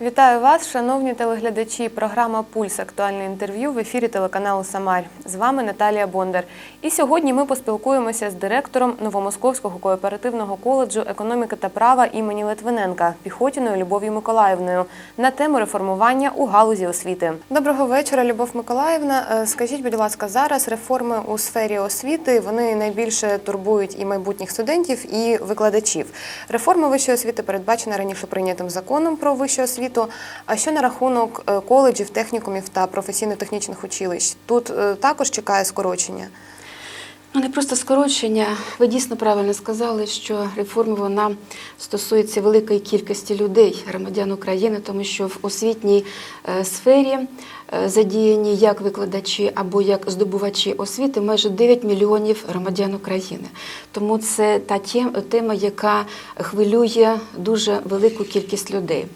Вітаю вас, шановні телеглядачі. Програма Пульс актуальне інтерв'ю в ефірі телеканалу Самар. З вами Наталія Бондар. І сьогодні ми поспілкуємося з директором Новомосковського кооперативного коледжу економіки та права імені Литвиненка Піхотіною Любов'ю Миколаївною на тему реформування у галузі освіти. Доброго вечора, Любов Миколаївна. Е, Скажіть, будь ласка, зараз реформи у сфері освіти вони найбільше турбують і майбутніх студентів, і викладачів. Реформа вищої освіти передбачена раніше прийнятим законом про вищу освіту. А що на рахунок е, коледжів, технікумів та професійно-технічних училищ? Тут е, також чекає скорочення. Ну, не просто скорочення. Ви дійсно правильно сказали, що реформа вона стосується великої кількості людей, громадян України, тому що в освітній е, сфері задіяні як викладачі або як здобувачі освіти майже 9 мільйонів громадян України. Тому це та тема, яка хвилює дуже велику кількість людей.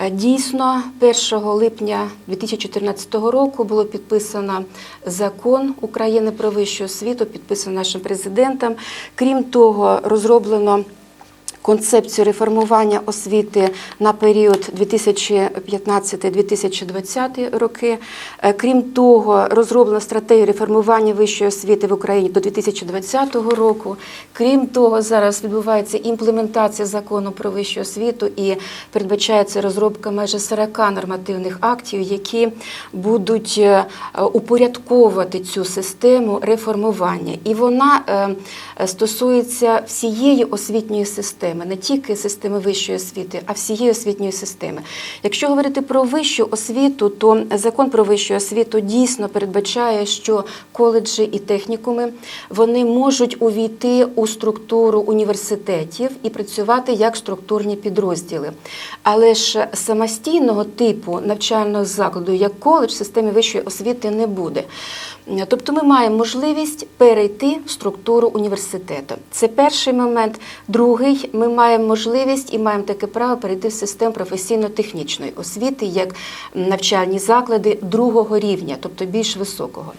Е, Дійсно, 1 липня 2014 року було підписано закон України про вищу освіту, підписано нашим президентом. Крім того, розроблено концепцію реформування освіти на період 2015-2020 роки. Е, Крім того, розроблено стратегію реформування вищої освіти в Україні до 2020 року. Крім того, зараз відбувається імплементація закону про вищу освіту і передбачається розробка майже 40 нормативних актів, які будуть е, упорядковувати цю систему реформування. І вона е, стосується всієї освітньої системи, не тільки системи вищої освіти, а всієї освітньої системи. Якщо говорити про вищу освіту, то закон про вищу освіту дійсно передбачає, що коледжі і технікуми вони можуть увійти у структуру університетів і працювати як структурні підрозділи. Але ж самостійного типу навчального закладу, як коледж в системі вищої освіти, не буде. Тобто ми маємо можливість перейти в структуру університету. Це перший момент. Другий, ми маємо можливість і маємо таке право перейти в систему професійно-технічної освіти як навчальні заклади другого рівня, тобто більш високого.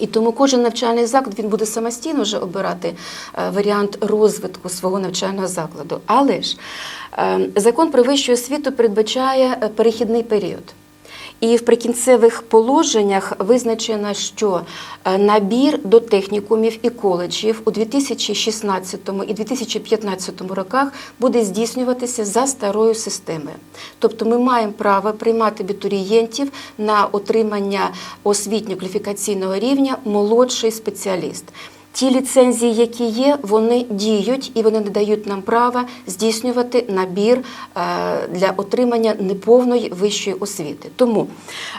І тому кожен навчальний заклад він буде самостійно вже обирати е, варіант розвитку свого навчального закладу. Але ж е, закон про вищу освіту передбачає е, перехідний період. І в прикінцевих положеннях визначено, що е, набір до технікумів і коледжів у 2016 і 2015 роках буде здійснюватися за старою системою. Тобто ми маємо право приймати абітурієнтів на отримання освітньо-кваліфікаційного рівня молодший спеціаліст. Ті ліцензії, які є, вони діють і вони не дають нам права здійснювати набір е, для отримання неповної вищої освіти. Тому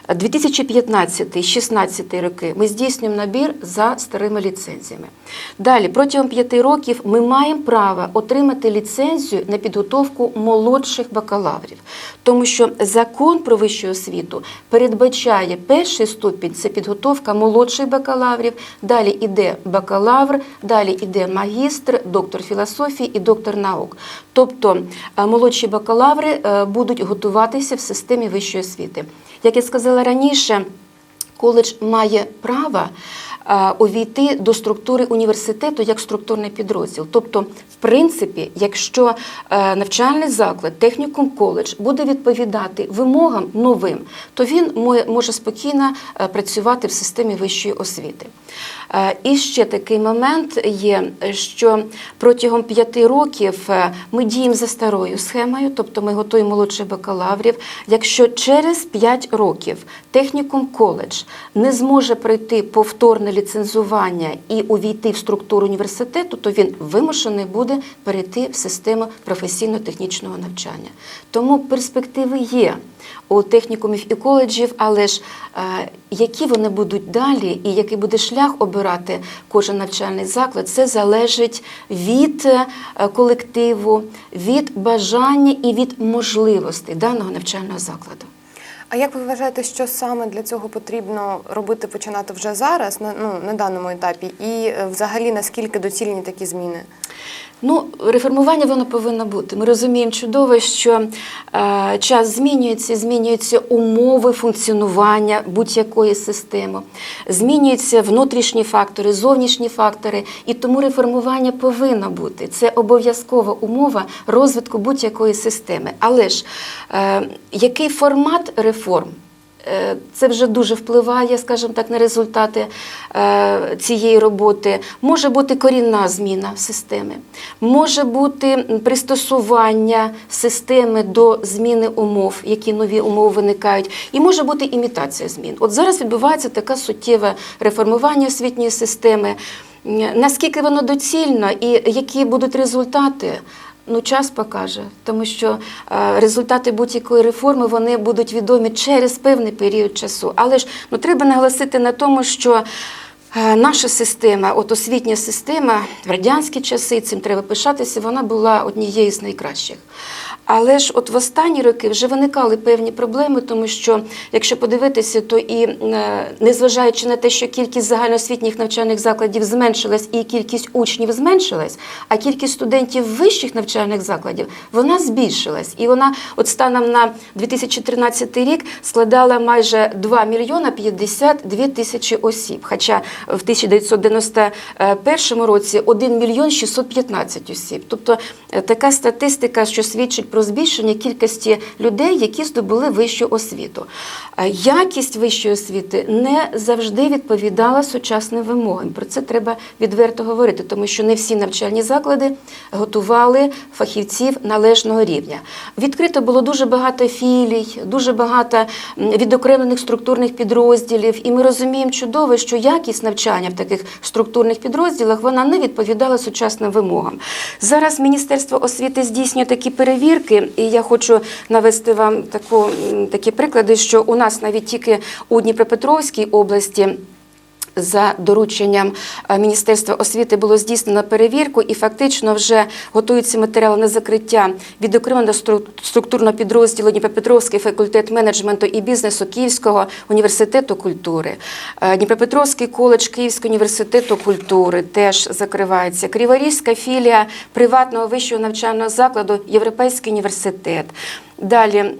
2015-16 роки ми здійснюємо набір за старими ліцензіями. Далі, протягом п'яти років, ми маємо право отримати ліцензію на підготовку молодших бакалаврів, тому що закон про вищу освіту передбачає перший ступінь це підготовка молодших бакалаврів, далі іде бакалавр, далі іде магістр, доктор філософії і доктор наук. Тобто е, молодші бакалаври е, будуть готуватися в системі вищої освіти. Як я сказала раніше, коледж має право увійти до структури університету як структурний підрозділ. Тобто, в принципі, якщо е, навчальний заклад, технікум коледж буде відповідати вимогам новим, то він може спокійно е, працювати в системі вищої освіти. Е, І ще такий момент є, що протягом п'яти років е, ми діємо за старою схемою, тобто ми готуємо молодших бакалаврів. Якщо через 5 років технікум коледж не зможе пройти повторне ліцензування і увійти в структуру університету, то він вимушений буде перейти в систему професійно-технічного навчання. Тому перспективи є у технікумів і коледжів, але ж е, які вони будуть далі, і який буде шлях обирати кожен навчальний заклад, це залежить від е, колективу, від бажання і від можливостей даного навчального закладу. А як ви вважаєте, що саме для цього потрібно робити починати вже зараз, на ну на даному етапі, і е, взагалі наскільки доцільні такі зміни? Ну, реформування воно повинно бути. Ми розуміємо чудово, що е, час змінюється, змінюються умови функціонування будь-якої системи, змінюються внутрішні фактори, зовнішні фактори, і тому реформування повинно бути. Це обов'язкова умова розвитку будь-якої системи. Але ж е, який формат реформ? Е, Це вже дуже впливає, скажімо так, на результати е, цієї роботи. Може бути корінна зміна системи, може бути пристосування системи до зміни умов, які нові умови виникають, і може бути імітація змін. От зараз відбувається таке суттєве реформування освітньої системи. Наскільки воно доцільно і які будуть результати? Ну, час покаже, тому що е, результати будь-якої реформи вони будуть відомі через певний період часу. Але ж ну треба наголосити на тому, що наша система, от освітня система в радянські часи, цим треба пишатися, вона була однією з найкращих. Але ж от в останні роки вже виникали певні проблеми, тому що якщо подивитися, то і е, незважаючи на те, що кількість загальноосвітніх навчальних закладів зменшилась і кількість учнів зменшилась, а кількість студентів вищих навчальних закладів вона збільшилась. І вона от станом на 2013 рік складала майже 2 мільйона 52 тисячі осіб. Хоча в 1991 році 1 мільйон 615 осіб. Тобто е, така статистика, що свідчить про збільшення кількості людей, які здобули вищу освіту. Е, Якість вищої освіти не завжди відповідала сучасним вимогам. Про це треба відверто говорити, тому що не всі навчальні заклади готували фахівців належного рівня. Відкрито було дуже багато філій, дуже багато відокремлених структурних підрозділів, і ми розуміємо чудово, що якість навчання в таких структурних підрозділах вона не відповідала сучасним вимогам. Зараз Міністерство освіти здійснює такі перевірки, і я хочу навести вам таку, такі приклади, що у нас навіть тільки у Дніпропетровській області. За дорученням е, Міністерства освіти було здійснено перевірку, і фактично вже готуються матеріали на закриття відокремленого стру- структурного підрозділу Дніпропетровський факультет менеджменту і бізнесу Київського університету культури. Е, Дніпропетровський коледж Київського університету культури теж закривається. Криворізька філія приватного вищого навчального закладу Європейський університет. Далі.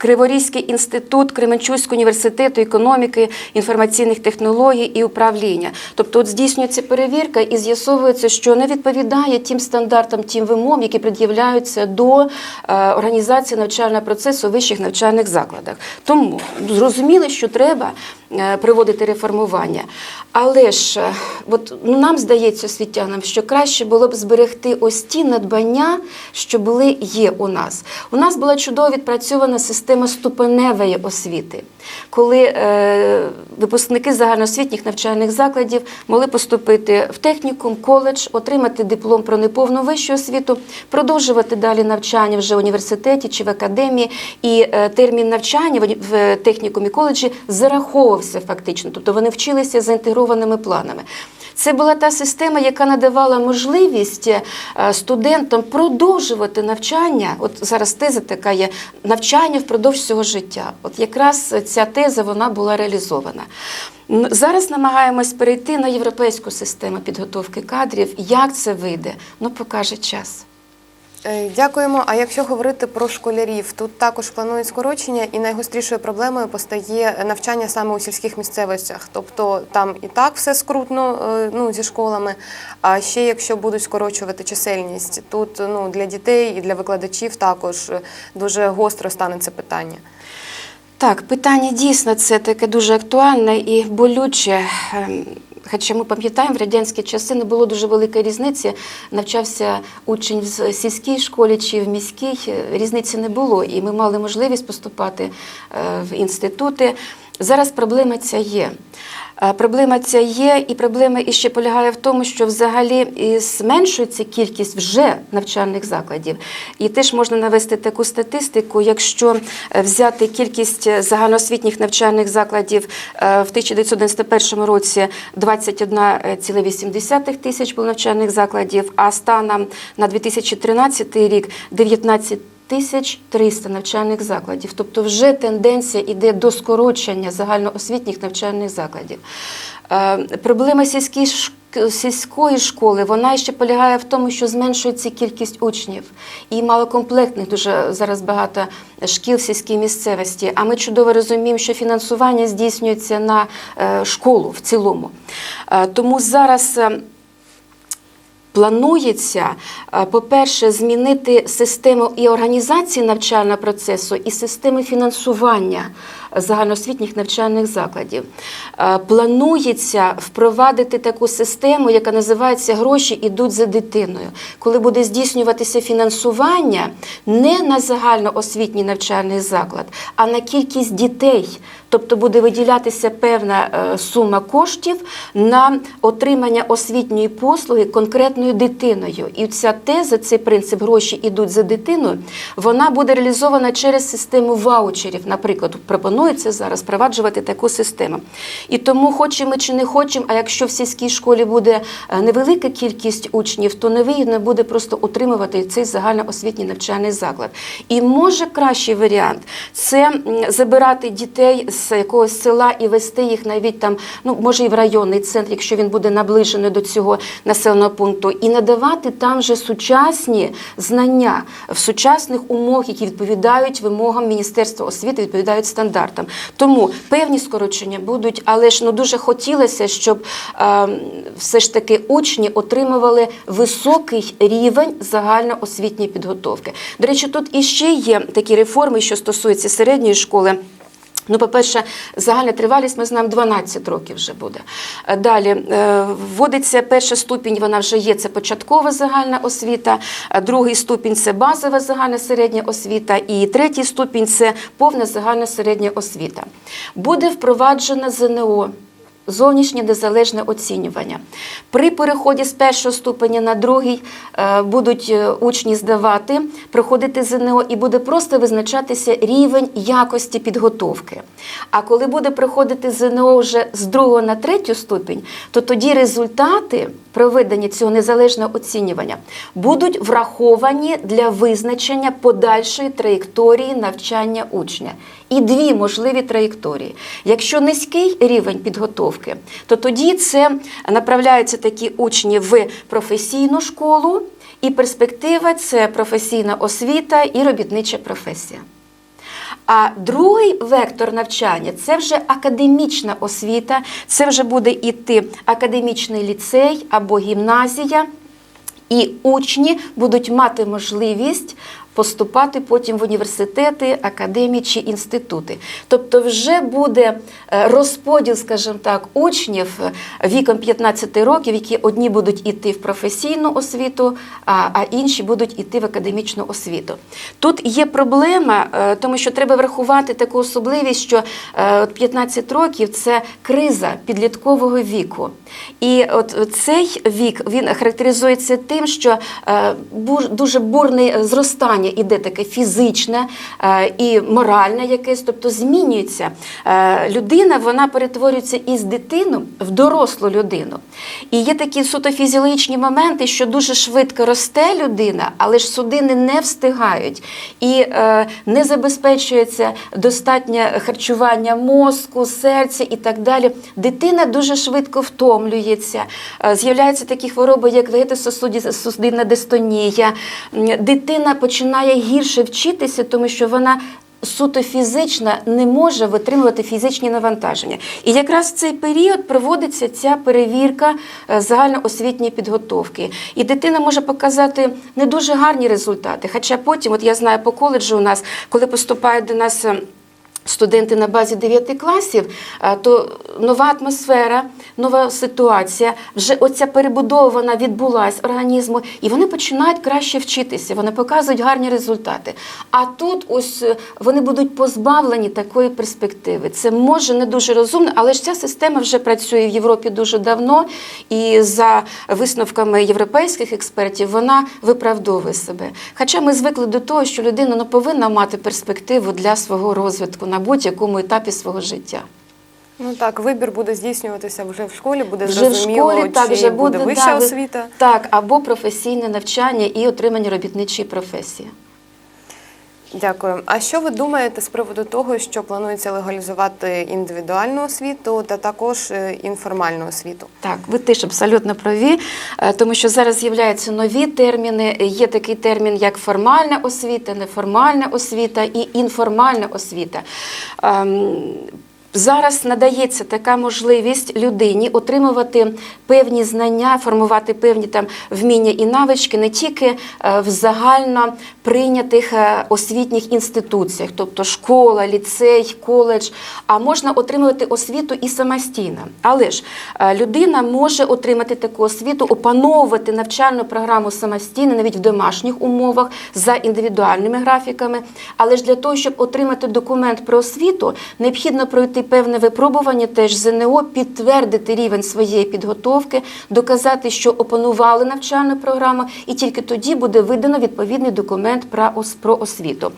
Криворізький інститут Кременчуцького університету економіки, інформаційних технологій і управління. Тобто, от здійснюється перевірка і з'ясовується, що не відповідає тим стандартам, тим вимогам, які пред'являються до е, організації навчального процесу у вищих навчальних закладах. Тому зрозуміли, що треба проводити реформування. Але ж е, от, ну, нам здається освітянам, що краще було б зберегти ось ті надбання, що були є у нас. У нас була чудово відпрацьована система ступеневої освіти, коли е, випускники загальноосвітніх навчальних закладів могли поступити в технікум, коледж, отримати диплом про неповну вищу освіту, продовжувати далі навчання вже в університеті чи в академії, і е, термін навчання в технікумі коледжі зараховувався фактично, тобто вони вчилися за інтегрованими планами. Це була та система, яка надавала можливість е, студентам продовжувати навчання. От зараз теза така є навчання впродовж всього життя. От якраз ця теза вона була реалізована. Зараз намагаємось перейти на європейську систему підготовки кадрів. Як це вийде? Ну покаже час. Е, Дякуємо. А якщо говорити про школярів, тут також планують скорочення, і найгострішою проблемою постає навчання саме у сільських місцевостях. Тобто там і так все скрутно е, ну, зі школами. А ще якщо будуть скорочувати чисельність, тут ну, для дітей і для викладачів також е, дуже гостро стане це питання. Так, питання дійсно це таке дуже актуальне і болюче. Хоча ми пам'ятаємо, в радянські часи не було дуже великої різниці. Навчався учень в сільській школі чи в міській, е, різниці не було, і ми мали можливість поступати е, в інститути. Зараз проблема ця є. Е, Проблема ця є, і проблема іще полягає в тому, що взагалі зменшується кількість вже навчальних закладів. І теж можна навести таку статистику, якщо е, взяти кількість загальноосвітніх навчальних закладів е, в 1991 році 21,8 тисяч було навчальних закладів, а станом на 2013 рік 19 тисяч 300 навчальних закладів. Тобто вже тенденція йде до скорочення загальноосвітніх навчальних закладів. Е, Проблема сільських ш- к- сільської школи вона ще полягає в тому, що зменшується кількість учнів і малокомплектних дуже зараз багато шкіл в сільській місцевості. А ми чудово розуміємо, що фінансування здійснюється на е, школу в цілому. Е, Тому зараз. Планується, е, по-перше, змінити систему і організації навчального процесу, і системи фінансування загальноосвітніх навчальних закладів. Е, Планується впровадити таку систему, яка називається Гроші йдуть за дитиною, коли буде здійснюватися фінансування не на загальноосвітній навчальний заклад, а на кількість дітей. Тобто буде виділятися певна е, сума коштів на отримання освітньої послуги конкретною дитиною. І ця теза, цей принцип гроші йдуть за дитиною, вона буде реалізована через систему ваучерів. Наприклад, пропонується зараз впроваджувати таку систему. І тому, хочемо чи не хочемо, а якщо в сільській школі буде е, невелика кількість учнів, то невигідно буде просто утримувати цей загальноосвітній навчальний заклад. І може кращий варіант це забирати дітей з якогось села і вести їх навіть там, ну може і в районний центр, якщо він буде наближений до цього населеного пункту, і надавати там вже сучасні знання в сучасних умовах, які відповідають вимогам Міністерства освіти, відповідають стандартам. Тому певні скорочення будуть, але ж ну дуже хотілося, щоб е, все ж таки учні отримували високий рівень загальноосвітньої підготовки. До речі, тут іще є такі реформи, що стосуються середньої школи. Ну, по-перше, загальна тривалість, ми знаємо, 12 років вже буде. Е, Далі е, вводиться перша ступінь, вона вже є, це початкова загальна освіта, е, другий ступінь це базова загальна середня освіта, і третій ступінь це повна загальна середня освіта. Буде впроваджено ЗНО. Зовнішнє незалежне оцінювання. При переході з першого ступеня на другий е, будуть е, учні здавати, проходити ЗНО і буде просто визначатися рівень якості підготовки. А коли буде проходити ЗНО вже з другого на третю ступінь, то тоді результати проведення цього незалежного оцінювання будуть враховані для визначення подальшої траєкторії навчання учня. І дві можливі траєкторії. Якщо низький рівень підготовки, то тоді це направляються такі учні в професійну школу, і перспектива це професійна освіта і робітнича професія. А другий вектор навчання це вже академічна освіта, це вже буде іти академічний ліцей або гімназія, і учні будуть мати можливість поступати потім в університети, академії чи інститути. Тобто вже буде е, розподіл, скажімо так, учнів е, віком 15 років, які одні будуть іти в професійну освіту, а, інші будуть іти в академічну освіту. Тут є проблема, е, тому що треба врахувати таку особливість, що е, 15 років це криза підліткового віку. І от цей вік він характеризується тим, що дуже бурне зростання іде таке фізичне е, і моральне якесь, тобто змінюється. Е, Людина вона перетворюється із дитину в дорослу людину. І є такі суто фізіологічні моменти, що дуже швидко росте людина, але ж судини не встигають і е, не забезпечується достатнє харчування мозку, серця і так далі. Дитина дуже швидко втомлюється. З'являються такі хвороби, як вегетосудинна дистонія. Дитина починає гірше вчитися, тому що вона суто фізична не може витримувати фізичні навантаження. І якраз в цей період проводиться ця перевірка е, загальноосвітньої підготовки. І дитина може показати не дуже гарні результати. Хоча потім, от я знаю по коледжу у нас, коли поступають до нас. Студенти на базі 9 класів, е, то нова атмосфера, нова ситуація, вже оця перебудова вона відбулась організму, і вони починають краще вчитися, вони показують гарні результати. А тут ось е, вони будуть позбавлені такої перспективи. Це може не дуже розумно, але ж ця система вже працює в Європі дуже давно, і за висновками європейських експертів вона виправдовує себе. Хоча ми звикли до того, що людина ну, повинна мати перспективу для свого розвитку на будь-якому етапі свого життя. Ну так, вибір буде здійснюватися вже в школі, буде Вже в школі так чи вже буде, буде вища да, освіта. Так, або професійне навчання і отримання робітничої професії. Дякую. А що ви думаєте з приводу того, що планується легалізувати індивідуальну освіту та також е, інформальну освіту? Так, ви теж абсолютно праві, е, тому що зараз з'являються нові терміни. Є такий термін, як формальна освіта, неформальна освіта і інформальна освіта. Зараз надається така можливість людині отримувати певні знання, формувати певні там вміння і навички не тільки е, в загально прийнятих е, освітніх інституціях, тобто школа, ліцей, коледж, а можна отримувати освіту і самостійно. Але ж е, людина може отримати таку освіту, опановувати навчальну програму самостійно, навіть в домашніх умовах за індивідуальними графіками. Але ж для того, щоб отримати документ про освіту, необхідно пройти певне випробування теж ЗНО, підтвердити рівень своєї підготовки, доказати, що опанували навчальну програму, і тільки тоді буде видано відповідний документ про освіту.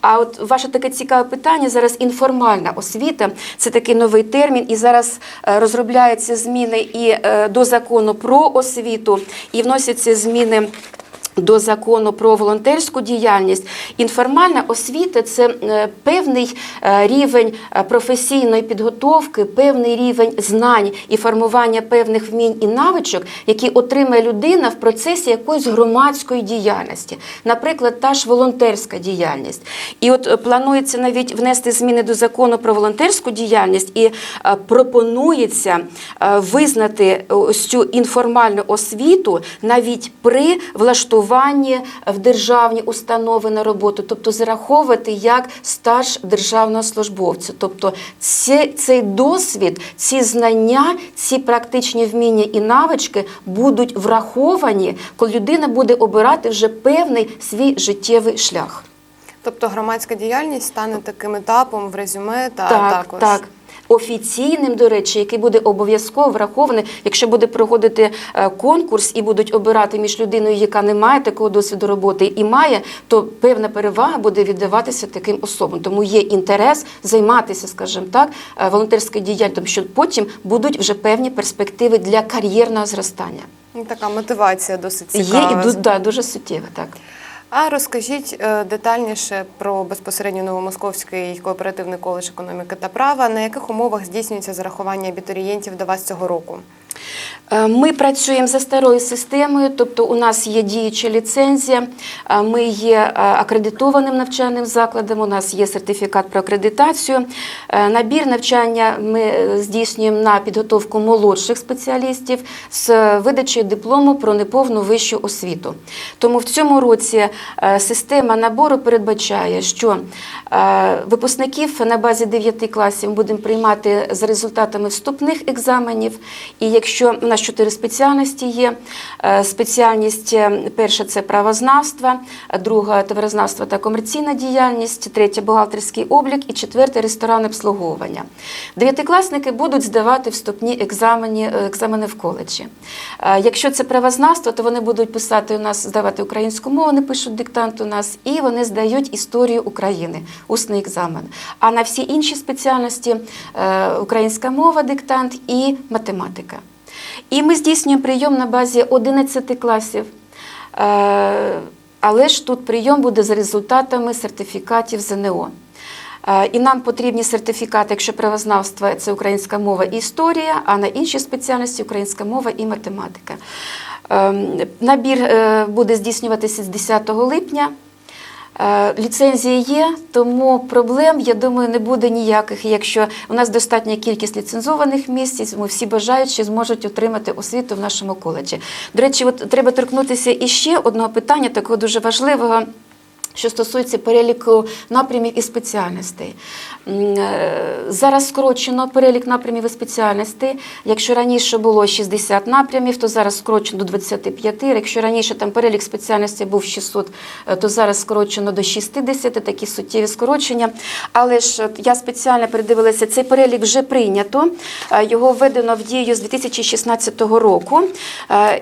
А от ваше таке цікаве питання зараз інформальна освіта це такий новий термін, і зараз е, розробляються зміни і е, до закону про освіту, і вносяться зміни. До закону про волонтерську діяльність інформальна освіта це е, певний е, рівень е, професійної підготовки, певний рівень знань і формування певних вмінь і навичок, які отримає людина в процесі якоїсь громадської діяльності, наприклад, та ж волонтерська діяльність. І от планується навіть внести зміни до закону про волонтерську діяльність, і пропонується визнати ось цю інформальну освіту навіть при влаштуванні в державні установи на роботу, тобто зараховувати як стаж державного службовця. Тобто це, цей досвід, ці знання, ці практичні вміння і навички будуть враховані, коли людина буде обирати вже певний свій життєвий шлях. Тобто громадська діяльність стане таким етапом в резюме та так, також. так. Офіційним, до речі, який буде обов'язково врахований, якщо буде проходити е, конкурс і будуть обирати між людиною, яка не має такого досвіду роботи і має, то певна перевага буде віддаватися таким особам. Тому є інтерес займатися, скажімо так, е, волонтерською діяльністю, що потім будуть вже певні перспективи для кар'єрного зростання. Ну, Така мотивація досить Є і да, дуже суттєво, так. А розкажіть е, детальніше про безпосередньо Новомосковський кооперативний коледж економіки та права. На яких умовах здійснюється зарахування абітурієнтів до вас цього року? Е, Ми працюємо за старою системою, тобто у нас є діюча ліцензія, е, ми є е, акредитованим навчальним закладом, у нас є сертифікат про акредитацію. Набір навчання ми здійснюємо на підготовку молодших спеціалістів з видачею диплому про неповну вищу освіту. Тому в цьому році система набору передбачає, що випускників на базі 9 класів будемо приймати за результатами вступних екзаменів. І якщо у нас чотири спеціальності є, е, спеціальність е, перша це правознавство, друга товарознавство та комерційна діяльність, третя бухгалтерський облік і четверте ресторанне обслуговування. Дев'ятикласники будуть здавати вступні екзамени, е, екзамени в коледжі. Якщо це правознавство, то вони будуть писати у нас, здавати українську мову, вони пишуть диктант у нас, і вони здають історію України, усний екзамен. А на всі інші спеціальності українська мова, диктант і математика. І ми здійснюємо прийом на базі 11 класів. Е, Але ж тут прийом буде за результатами сертифікатів ЗНО. Е, І нам потрібні сертифікати, якщо правознавство це українська мова і історія, а на інші спеціальності українська мова і математика. Ем, Набір е, буде здійснюватися з 10 липня. Е, Ліцензії є, тому проблем, я думаю, не буде ніяких. Якщо у нас достатня кількість ліцензованих місць, ми всі бажаючі зможуть отримати освіту в нашому коледжі. До речі, от треба торкнутися іще одного питання, такого дуже важливого. Що стосується переліку напрямів і спеціальностей, е, зараз скорочено перелік напрямів і спеціальностей. Якщо раніше було 60 напрямів, то зараз скорочено до 25. Якщо раніше там перелік спеціальностей був 600, е, то зараз скорочено до 60, такі суттєві скорочення. Але ж я спеціально передивилася, цей перелік вже прийнято. Е, Його введено в дію з 2016 року.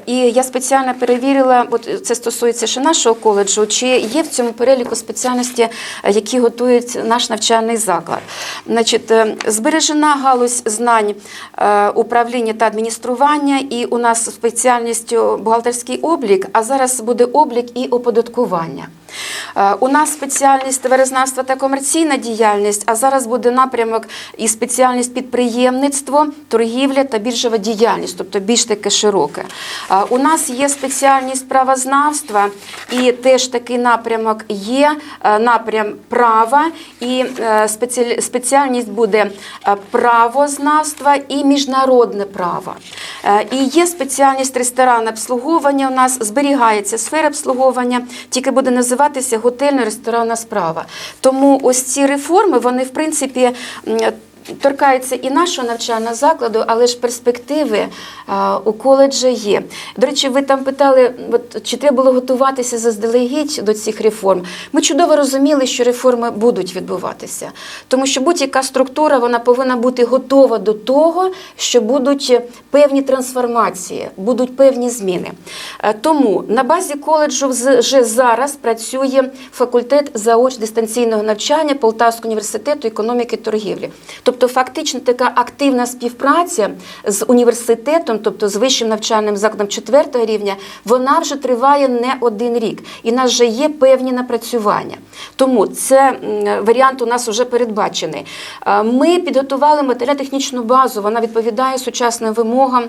І я спеціально перевірила, от це стосується ще нашого коледжу, чи є в цьому переліку спеціальності, е, які готують наш навчальний заклад. Значить, е, збережена галузь знань е, управління та адміністрування, і у нас спеціальністю бухгалтерський облік, а зараз буде облік і оподаткування. У нас спеціальність товарознавства та комерційна діяльність, а зараз буде напрямок і спеціальність підприємництво, торгівля та біржова діяльність, тобто більш таке широке. У нас є спеціальність правознавства, і теж такий напрямок є е, напрям права, і е, спеціальність буде е, правознавства і міжнародне право. І є спеціальність ресторанне обслуговування. У нас зберігається сфера обслуговування, тільки буде називатися готельно-ресторанна справа. Тому ось ці реформи, вони в принципі. М, Торкаються і нашого навчального закладу, але ж перспективи а, у коледжі є. До речі, ви там питали, от, чи треба було готуватися заздалегідь до цих реформ. Ми чудово розуміли, що реформи будуть відбуватися, тому що будь-яка структура вона повинна бути готова до того, що будуть певні трансформації, будуть певні зміни. Е, Тому на базі коледжу вже зараз працює факультет заоч дистанційного навчання Полтавського університету економіки і торгівлі. Тобто, фактично така активна співпраця з університетом, тобто з вищим навчальним закладом четвертого рівня, вона вже триває не один рік. І в нас вже є певні напрацювання. Тому це варіант у нас вже передбачений. Е, Ми підготували матеріально-технічну базу, вона відповідає сучасним вимогам.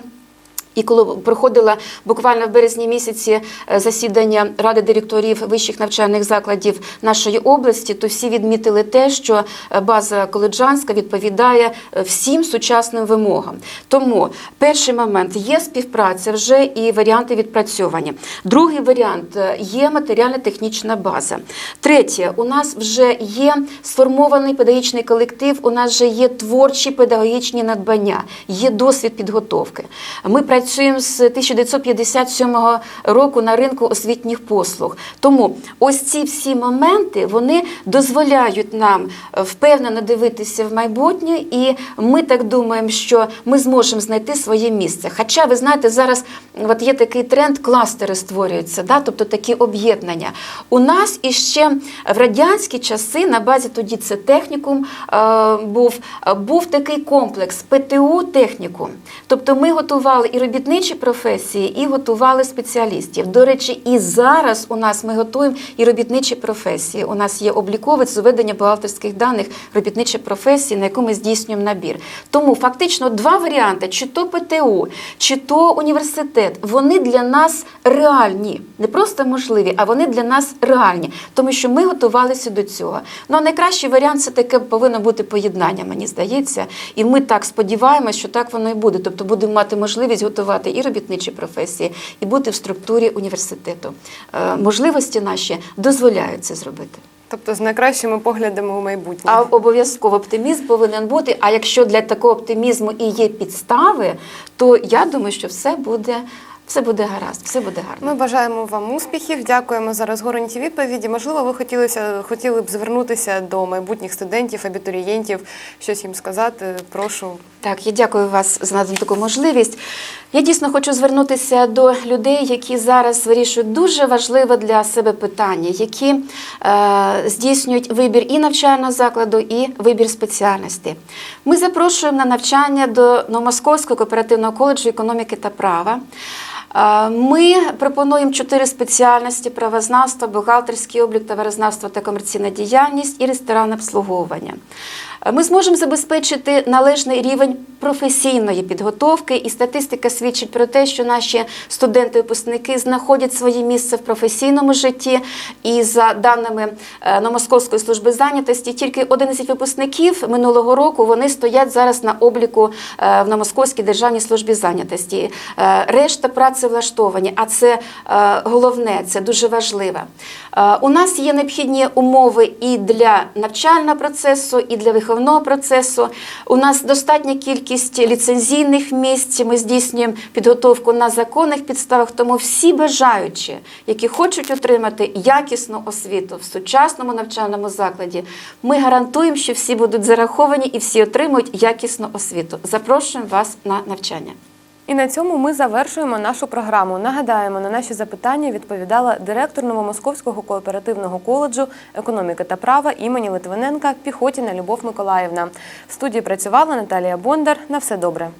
І коли проходила буквально в березні місяці е, засідання ради директорів вищих навчальних закладів нашої області, то всі відмітили те, що е, база коледжанська відповідає е, всім сучасним вимогам. Тому перший момент є співпраця вже і варіанти відпрацьовані. Другий варіант є матеріально-технічна база. Третє, у нас вже є сформований педагогічний колектив, у нас вже є творчі педагогічні надбання, є досвід підготовки. Ми працюємо з 1957 року на ринку освітніх послуг. Тому ось ці всі моменти вони дозволяють нам е, впевнено дивитися в майбутнє, і ми так думаємо, що ми зможемо знайти своє місце. Хоча ви знаєте, зараз от є такий тренд, кластери створюються, да? тобто такі об'єднання. У нас іще в радянські часи на базі тоді це технікум е, був, е, був такий комплекс ПТУ технікум. Тобто ми готували і робітничі професії, і готували спеціалістів. До речі, і зараз у нас ми готуємо і робітничі професії. У нас є обліковець з ведення бухгалтерських даних робітничі професії, на яку ми здійснюємо набір. Тому фактично два варіанти: чи то ПТУ, чи то університет, вони для нас реальні, не просто можливі, а вони для нас реальні, тому що ми готувалися до цього. Ну а найкращий варіант це таке повинно бути поєднання, мені здається. І ми так сподіваємося, що так воно і буде. Тобто будемо мати можливість готувати і робітничі професії, і бути в структурі університету. Е, можливості наші дозволяють це зробити. Тобто з найкращими поглядами у майбутнє. А обов'язково оптимізм повинен бути. А якщо для такого оптимізму і є підстави, то я думаю, що все буде, все буде гаразд, все буде гарно. Ми бажаємо вам успіхів, дякуємо за розгорнуті відповіді. Можливо, ви хотілися, хотіли б звернутися до майбутніх студентів, абітурієнтів, щось їм сказати. Прошу. Так, я дякую вас за надану таку можливість. Я дійсно хочу звернутися до людей, які зараз вирішують дуже важливе для себе питання, які е, здійснюють вибір і навчального закладу, і вибір спеціальності. Ми запрошуємо на навчання до Новомосковського кооперативного коледжу економіки та права. Е, Ми пропонуємо чотири спеціальності: правознавство, бухгалтерський облік, товарознавство та комерційна діяльність і ресторанне обслуговування. Е, Ми зможемо забезпечити належний рівень професійної підготовки, і статистика свідчить про те, що наші студенти-випускники знаходять своє місце в професійному житті. І за даними е, Новомосковської служби зайнятості, тільки 11 випускників минулого року вони стоять зараз на обліку е, в Новомосковській державній службі зайнятості. Решта працевлаштовані, а це головне, це дуже важливо. Е, У нас є необхідні умови і для навчального процесу, і для виховного процесу. У нас достатня кількість ліцензійних місць. Ми здійснюємо підготовку на законних підставах. Тому всі бажаючі, які хочуть отримати якісну освіту в сучасному навчальному закладі, ми гарантуємо, що всі будуть зараховані і всі отримують якісну освіту. Запрошуємо вас на навчання. І на цьому ми завершуємо нашу програму. Нагадаємо, на наші запитання відповідала директор Новомосковського кооперативного коледжу економіки та права імені Литвиненка Піхотіна Любов Миколаївна. В студії працювала Наталія Бондар. На все добре.